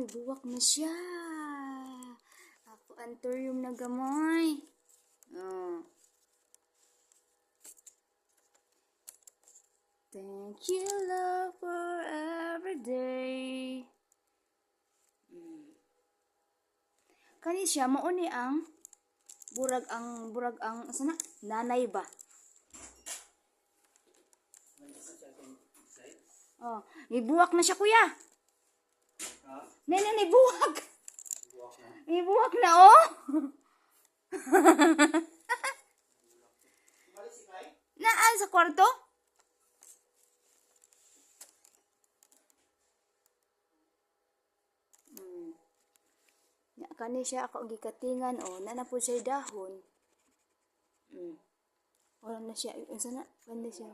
may buwak na siya. Ako antorium na gamoy. Oh. Thank you, love, for every day. Mm. Kani siya, mauni ang burag ang burag ang sana nanay ba? Oh, ibuwak na siya kuya. Nene, ibuwak. Ibuwak na oh. Naan sa kwarto? Hmm. Ya, kani siya ako gikatingan o oh, nana po siya dahon. Mm. Wala na siya. Isa na. Wala siya.